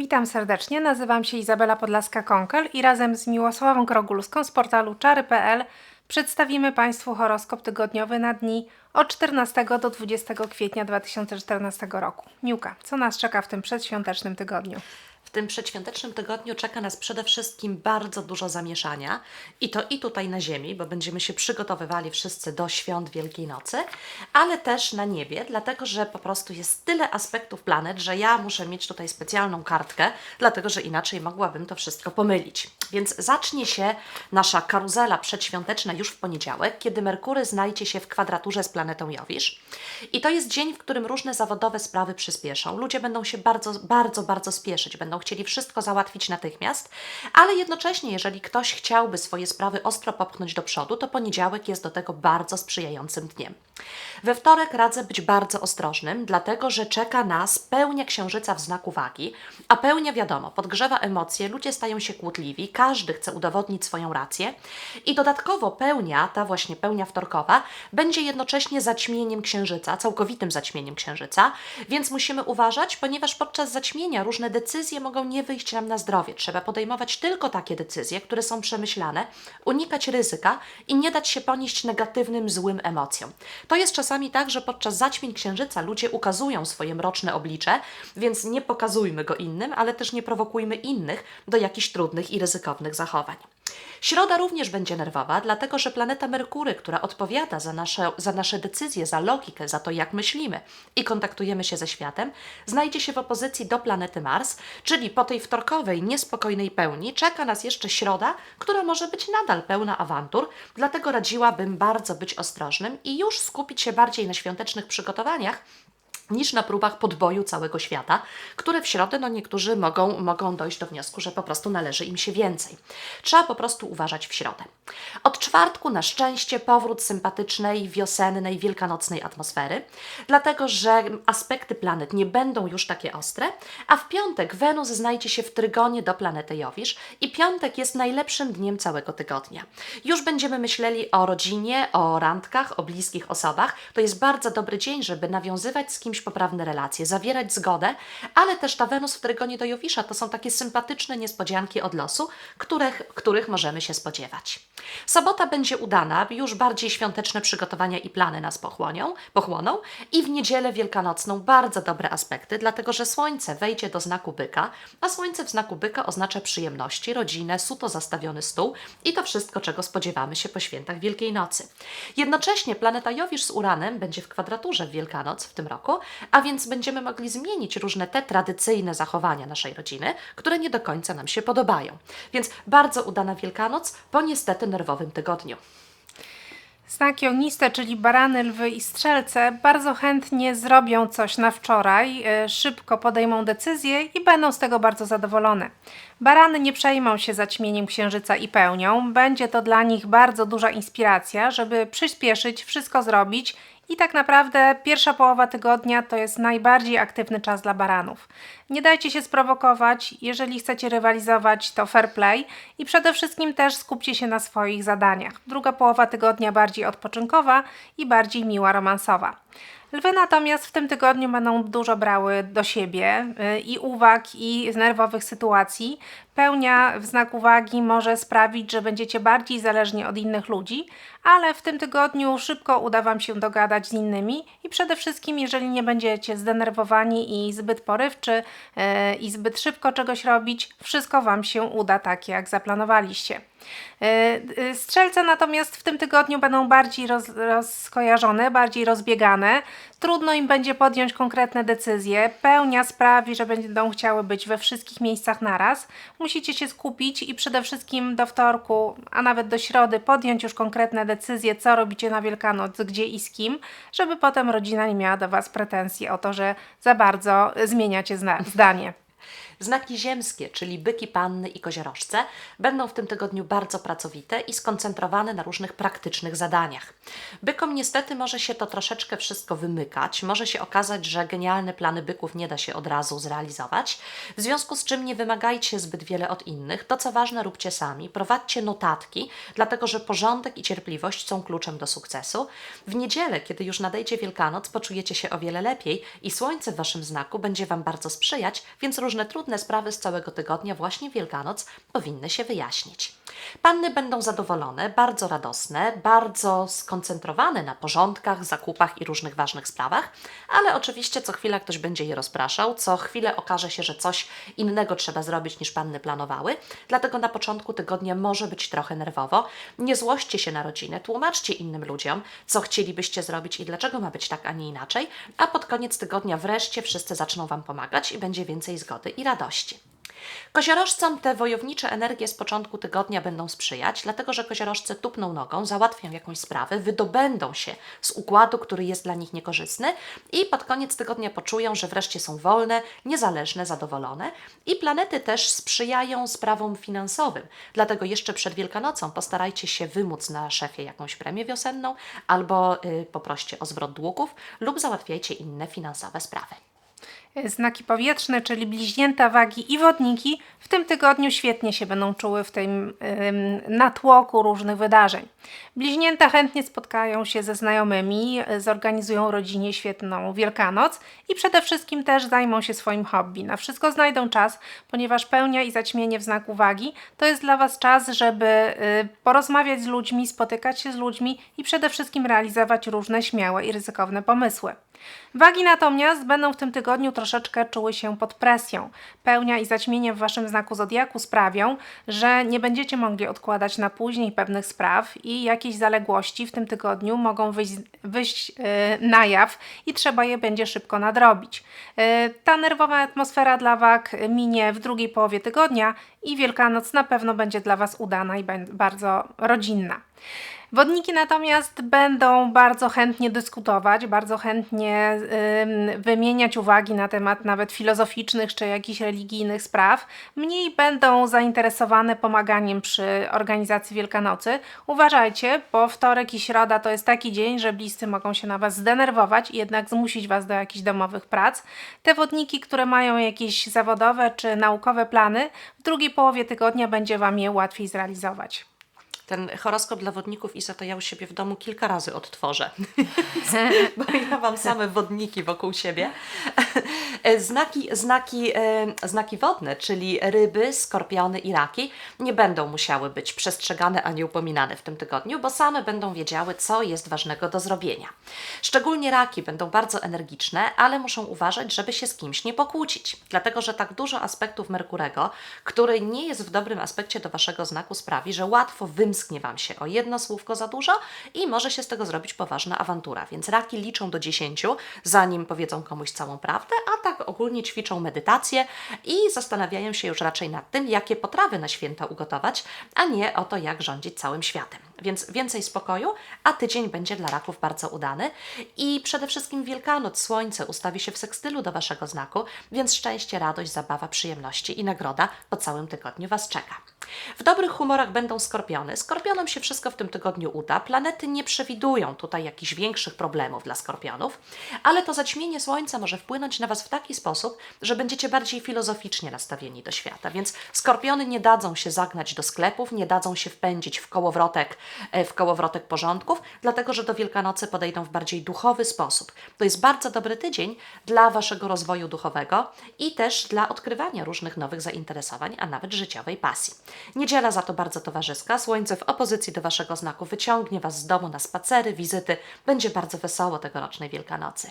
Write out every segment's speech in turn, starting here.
Witam serdecznie, nazywam się Izabela Podlaska-Konkel i razem z Miłosławą Krogulską z portalu czary.pl przedstawimy Państwu horoskop tygodniowy na dni od 14 do 20 kwietnia 2014 roku. Miłka, co nas czeka w tym przedświątecznym tygodniu? W tym przedświątecznym tygodniu czeka nas przede wszystkim bardzo dużo zamieszania i to i tutaj na ziemi, bo będziemy się przygotowywali wszyscy do świąt Wielkiej Nocy, ale też na niebie, dlatego że po prostu jest tyle aspektów planet, że ja muszę mieć tutaj specjalną kartkę, dlatego że inaczej mogłabym to wszystko pomylić. Więc zacznie się nasza karuzela przedświąteczna już w poniedziałek, kiedy Merkury znajdzie się w kwadraturze z planetą Jowisz. I to jest dzień, w którym różne zawodowe sprawy przyspieszą. Ludzie będą się bardzo, bardzo, bardzo spieszyć, będą chcieli wszystko załatwić natychmiast, ale jednocześnie, jeżeli ktoś chciałby swoje sprawy ostro popchnąć do przodu, to poniedziałek jest do tego bardzo sprzyjającym dniem. We wtorek radzę być bardzo ostrożnym, dlatego że czeka nas pełnia księżyca w znaku wagi, a pełnia wiadomo, podgrzewa emocje, ludzie stają się kłótliwi, każdy chce udowodnić swoją rację i dodatkowo pełnia, ta właśnie pełnia wtorkowa, będzie jednocześnie zaćmieniem księżyca, całkowitym zaćmieniem księżyca, więc musimy uważać, ponieważ podczas zaćmienia różne decyzje mogą nie wyjść nam na zdrowie. Trzeba podejmować tylko takie decyzje, które są przemyślane, unikać ryzyka i nie dać się ponieść negatywnym, złym emocjom. To jest czasami tak, że podczas zaćmień księżyca ludzie ukazują swoje mroczne oblicze, więc nie pokazujmy go innym, ale też nie prowokujmy innych do jakichś trudnych i ryzykownych zachowań. Środa również będzie nerwowa, dlatego że planeta Merkury, która odpowiada za nasze, za nasze decyzje, za logikę, za to, jak myślimy i kontaktujemy się ze światem, znajdzie się w opozycji do planety Mars, czyli po tej wtorkowej, niespokojnej pełni czeka nas jeszcze środa, która może być nadal pełna awantur, dlatego radziłabym bardzo być ostrożnym i już skupić się bardziej na świątecznych przygotowaniach, niż na próbach podboju całego świata, które w środę no niektórzy mogą, mogą dojść do wniosku, że po prostu należy im się więcej. Trzeba po prostu uważać w środę. Od czwartku na szczęście powrót sympatycznej, wiosennej, wielkanocnej atmosfery, dlatego że aspekty planet nie będą już takie ostre, a w piątek Wenus znajdzie się w trygonie do planety Jowisz i piątek jest najlepszym dniem całego tygodnia. Już będziemy myśleli o rodzinie, o randkach, o bliskich osobach. To jest bardzo dobry dzień, żeby nawiązywać z kimś poprawne relacje, zawierać zgodę, ale też ta Wenus w trygonie do Jowisza to są takie sympatyczne niespodzianki od losu, których, których możemy się spodziewać. Sobota będzie udana, już bardziej świąteczne przygotowania i plany nas pochłonią, pochłoną i w niedzielę wielkanocną bardzo dobre aspekty, dlatego że Słońce wejdzie do znaku byka, a Słońce w znaku byka oznacza przyjemności, rodzinę, suto zastawiony stół i to wszystko, czego spodziewamy się po świętach Wielkiej Nocy. Jednocześnie planeta Jowisz z Uranem będzie w kwadraturze w Wielkanoc w tym roku, a więc będziemy mogli zmienić różne te tradycyjne zachowania naszej rodziny, które nie do końca nam się podobają. Więc bardzo udana Wielkanoc po niestety nerwowym tygodniu. Znaki ogniste, czyli barany, lwy i strzelce, bardzo chętnie zrobią coś na wczoraj, e, szybko podejmą decyzję i będą z tego bardzo zadowolone. Barany nie przejmą się zaćmieniem księżyca i pełnią. Będzie to dla nich bardzo duża inspiracja, żeby przyspieszyć, wszystko zrobić i tak naprawdę pierwsza połowa tygodnia to jest najbardziej aktywny czas dla baranów. Nie dajcie się sprowokować, jeżeli chcecie rywalizować, to fair play i przede wszystkim też skupcie się na swoich zadaniach. Druga połowa tygodnia bardziej odpoczynkowa i bardziej miła romansowa. Lwy natomiast w tym tygodniu będą dużo brały do siebie y, i uwag, i z nerwowych sytuacji. Pełnia w znak uwagi może sprawić, że będziecie bardziej zależni od innych ludzi, ale w tym tygodniu szybko uda Wam się dogadać z innymi i przede wszystkim, jeżeli nie będziecie zdenerwowani i zbyt porywczy yy, i zbyt szybko czegoś robić, wszystko Wam się uda tak, jak zaplanowaliście. Yy, yy, Strzelce natomiast w tym tygodniu będą bardziej roz, rozkojarzone, bardziej rozbiegane. Trudno im będzie podjąć konkretne decyzje. Pełnia sprawi, że będą chciały być we wszystkich miejscach naraz. Musicie się skupić i przede wszystkim do wtorku, a nawet do środy podjąć już konkretne decyzje, co robicie na Wielkanoc, gdzie i z kim, żeby potem rodzina nie miała do Was pretensji o to, że za bardzo zmieniacie zdanie. Znaki ziemskie, czyli byki, panny i koziorożce, będą w tym tygodniu bardzo pracowite i skoncentrowane na różnych praktycznych zadaniach. Bykom niestety może się to troszeczkę wszystko wymykać, może się okazać, że genialne plany byków nie da się od razu zrealizować, w związku z czym nie wymagajcie zbyt wiele od innych. To co ważne, róbcie sami, prowadźcie notatki, dlatego że porządek i cierpliwość są kluczem do sukcesu. W niedzielę, kiedy już nadejdzie Wielkanoc, poczujecie się o wiele lepiej i słońce w Waszym znaku będzie Wam bardzo sprzyjać, więc różne różne trudne sprawy z całego tygodnia właśnie Wielkanoc powinny się wyjaśnić. Panny będą zadowolone, bardzo radosne, bardzo skoncentrowane na porządkach, zakupach i różnych ważnych sprawach, ale oczywiście co chwilę ktoś będzie je rozpraszał, co chwilę okaże się, że coś innego trzeba zrobić niż panny planowały, dlatego na początku tygodnia może być trochę nerwowo. Nie złoście się na rodzinę, tłumaczcie innym ludziom, co chcielibyście zrobić i dlaczego ma być tak, a nie inaczej, a pod koniec tygodnia wreszcie wszyscy zaczną Wam pomagać i będzie więcej zgody i radości. Koziorożcom te wojownicze energie z początku tygodnia będą sprzyjać, dlatego że koziorożce tupną nogą, załatwią jakąś sprawę, wydobędą się z układu, który jest dla nich niekorzystny i pod koniec tygodnia poczują, że wreszcie są wolne, niezależne, zadowolone i planety też sprzyjają sprawom finansowym. Dlatego jeszcze przed Wielkanocą postarajcie się wymóc na szefie jakąś premię wiosenną albo y, poproście o zwrot długów lub załatwiajcie inne finansowe sprawy. Znaki powietrzne, czyli bliźnięta, wagi i wodniki w tym tygodniu świetnie się będą czuły w tym ym, natłoku różnych wydarzeń. Bliźnięta chętnie spotkają się ze znajomymi, y, zorganizują rodzinie świetną Wielkanoc i przede wszystkim też zajmą się swoim hobby. Na wszystko znajdą czas, ponieważ pełnia i zaćmienie w znaku wagi to jest dla Was czas, żeby y, porozmawiać z ludźmi, spotykać się z ludźmi i przede wszystkim realizować różne śmiałe i ryzykowne pomysły. Wagi natomiast będą w tym tygodniu troszeczkę czuły się pod presją. Pełnia i zaćmienie w waszym znaku zodiaku sprawią, że nie będziecie mogli odkładać na później pewnych spraw i jakieś zaległości w tym tygodniu mogą wyjść, wyjść yy, na jaw i trzeba je będzie szybko nadrobić. Yy, ta nerwowa atmosfera dla wag minie w drugiej połowie tygodnia i Wielkanoc na pewno będzie dla was udana i bardzo rodzinna. Wodniki natomiast będą bardzo chętnie dyskutować, bardzo chętnie ym, wymieniać uwagi na temat nawet filozoficznych czy jakichś religijnych spraw. Mniej będą zainteresowane pomaganiem przy organizacji Wielkanocy. Uważajcie, bo wtorek i środa to jest taki dzień, że bliscy mogą się na Was zdenerwować i jednak zmusić Was do jakichś domowych prac. Te wodniki, które mają jakieś zawodowe czy naukowe plany, w drugiej połowie tygodnia będzie Wam je łatwiej zrealizować. Ten horoskop dla wodników Isa to ja u siebie w domu kilka razy odtworzę, bo ja mam same wodniki wokół siebie. Znaki, znaki, e, znaki wodne, czyli ryby, skorpiony i raki, nie będą musiały być przestrzegane ani upominane w tym tygodniu, bo same będą wiedziały, co jest ważnego do zrobienia. Szczególnie raki będą bardzo energiczne, ale muszą uważać, żeby się z kimś nie pokłócić, dlatego że tak dużo aspektów Merkurego, który nie jest w dobrym aspekcie do Waszego znaku, sprawi, że łatwo wymsknie Wam się o jedno słówko za dużo i może się z tego zrobić poważna awantura. Więc raki liczą do 10, zanim powiedzą komuś całą prawdę, a tak ogólnie ćwiczą medytację i zastanawiają się już raczej nad tym, jakie potrawy na święta ugotować, a nie o to, jak rządzić całym światem. Więc więcej spokoju, a tydzień będzie dla raków bardzo udany i przede wszystkim Wielkanoc, Słońce ustawi się w sekstylu do Waszego znaku, więc szczęście, radość, zabawa, przyjemności i nagroda po całym tygodniu Was czeka. W dobrych humorach będą skorpiony. Skorpionom się wszystko w tym tygodniu uda. Planety nie przewidują tutaj jakichś większych problemów dla skorpionów, ale to zaćmienie Słońca może wpłynąć na Was w taki sposób, że będziecie bardziej filozoficznie nastawieni do świata. Więc skorpiony nie dadzą się zagnać do sklepów, nie dadzą się wpędzić w kołowrotek, e, w kołowrotek porządków, dlatego że do Wielkanocy podejdą w bardziej duchowy sposób. To jest bardzo dobry tydzień dla Waszego rozwoju duchowego i też dla odkrywania różnych nowych zainteresowań, a nawet życiowej pasji. Niedziela za to bardzo towarzyska. Słońce w opozycji do Waszego znaku wyciągnie Was z domu na spacery, wizyty. Będzie bardzo wesoło tegorocznej Wielkanocy.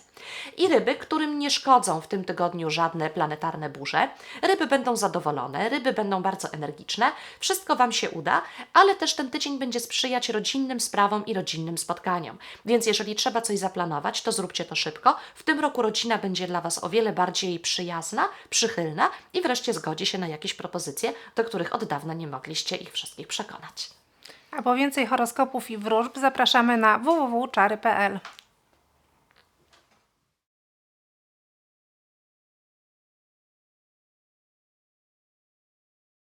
I ryby, którym nie szkodzą w tym tygodniu żadne planetarne burze. Ryby będą zadowolone, ryby będą bardzo energiczne. Wszystko Wam się uda, ale też ten tydzień będzie sprzyjać rodzinnym sprawom i rodzinnym spotkaniom. Więc jeżeli trzeba coś zaplanować, to zróbcie to szybko. W tym roku rodzina będzie dla Was o wiele bardziej przyjazna, przychylna i wreszcie zgodzi się na jakieś propozycje, do których od dawna nie mogliście ich wszystkich przekonać. A po więcej horoskopów i wróżb zapraszamy na www.czary.pl.